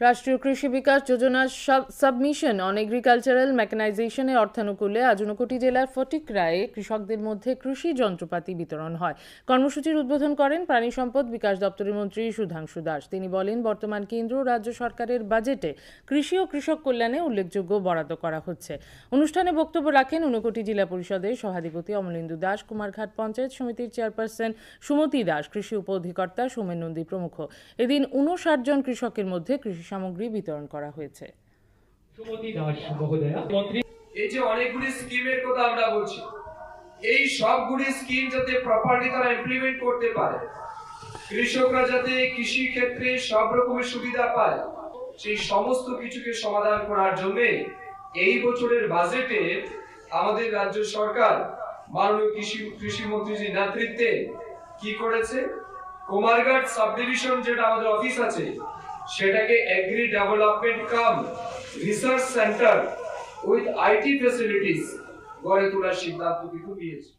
রাষ্ট্রীয় কৃষি বিকাশ যোজনার সাবমিশন অন এগ্রিকালচারাল মেকানাইজেশনের অর্থানুকূলে আজ ঊনকোটি জেলার ফটিকরায়ে কৃষকদের মধ্যে কৃষি যন্ত্রপাতি বিতরণ হয়। কর্মসূচির উদ্বোধন করেন প্রাণী সম্পদ বিকাশ দপ্তরের মন্ত্রী সুধাংশু দাস। তিনি বলেন, বর্তমান কেন্দ্র রাজ্য সরকারের বাজেটে কৃষি ও কৃষক কল্যাণে উল্লেখযোগ্য বরাদ্দ করা হচ্ছে। অনুষ্ঠানে বক্তব্য রাখেন ঊনকোটি জেলা পরিষদের সভাধিপতি অমলেন্দু দাস, কুমারঘাট পঞ্চায়েত সমিতির চেয়ারপারসন সুমতি দাস, কৃষি উপ অধিকর্তা সোমেন নন্দী প্রমুখ। এদিন উনষাট জন কৃষকের মধ্যে কৃষি সামগ্রী বিতরণ করা হয়েছে। এই যে অনেকগুলি স্কিমের কথা আমরা বলছি এই সবগুলি স্কিম যাতে প্রপারলি তারা ইমপ্লিমেন্ট করতে পারে কৃষকরা যাতে কৃষি ক্ষেত্রে সব রকমের সুবিধা পায় সেই সমস্ত কিছুকে সমাধান করার জন্য এই বছরের বাজেটে আমাদের রাজ্য সরকার মাননীয় কৃষি কৃষি মন্ত্রীজির নেতৃত্বে কি করেছে? কুমারঘাট সাবডিভিশন যেটা আমাদের অফিস আছে সেটাকে agri development cum research centre with IT facilities গড়ে তোলার সিদ্ধান্ত কিন্তু নিয়েছে।